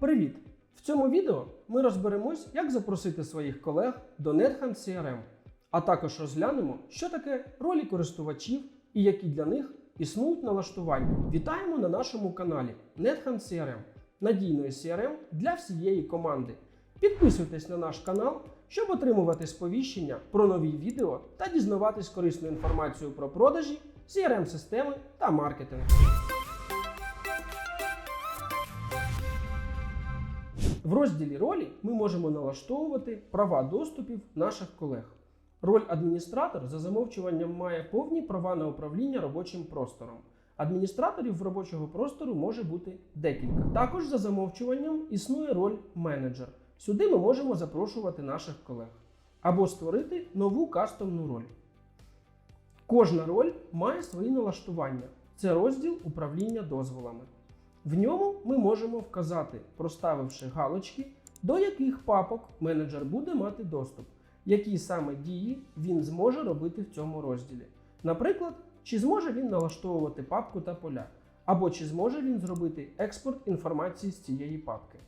Привіт! В цьому відео ми розберемось, як запросити своїх колег до NetHand CRM, а також розглянемо, що таке ролі користувачів і які для них існують налаштування. Вітаємо на нашому каналі NetHand CRM, надійної CRM для всієї команди. Підписуйтесь на наш канал, щоб отримувати сповіщення про нові відео та дізнаватись корисну інформацію про продажі, CRM-системи та маркетинг. В розділі ролі ми можемо налаштовувати права доступів наших колег. Роль адміністратор за замовчуванням має повні права на управління робочим простором. Адміністраторів робочого простору може бути декілька. Також за замовчуванням існує роль менеджер. Сюди ми можемо запрошувати наших колег або створити нову кастомну роль. Кожна роль має свої налаштування. Це розділ управління дозволами. В ньому ми можемо вказати, проставивши галочки, до яких папок менеджер буде мати доступ, які саме дії він зможе робити в цьому розділі. Наприклад, чи зможе він налаштовувати папку та поля, або чи зможе він зробити експорт інформації з цієї папки.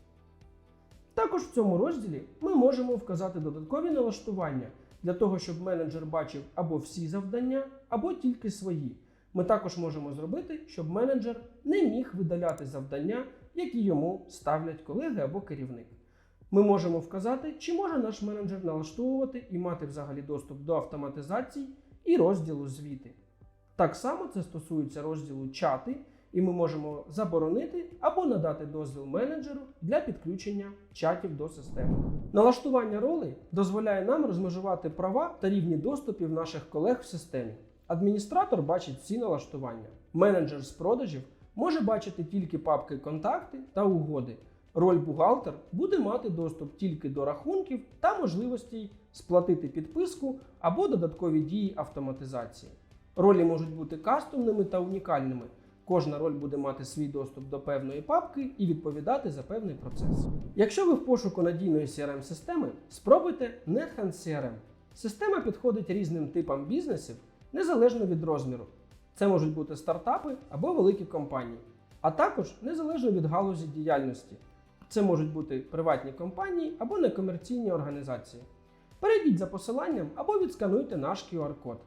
Також в цьому розділі ми можемо вказати додаткові налаштування для того, щоб менеджер бачив або всі завдання, або тільки свої. Ми також можемо зробити, щоб менеджер не міг видаляти завдання, які йому ставлять колеги або керівник. Ми можемо вказати, чи може наш менеджер налаштовувати і мати взагалі доступ до автоматизацій і розділу звіти. Так само це стосується розділу чати, і ми можемо заборонити або надати дозвіл менеджеру для підключення чатів до системи. Налаштування ролей дозволяє нам розмежувати права та рівні доступів наших колег в системі. Адміністратор бачить всі налаштування. Менеджер з продажів може бачити тільки папки контакти та угоди. Роль бухгалтер буде мати доступ тільки до рахунків та можливостей сплатити підписку або додаткові дії автоматизації. Ролі можуть бути кастомними та унікальними. Кожна роль буде мати свій доступ до певної папки і відповідати за певний процес. Якщо ви в пошуку надійної CRM-системи, спробуйте NetHand CRM. Система підходить різним типам бізнесів незалежно від розміру. Це можуть бути стартапи або великі компанії, а також незалежно від галузі діяльності. Це можуть бути приватні компанії або некомерційні організації. Перейдіть за посиланням або відскануйте наш QR-код.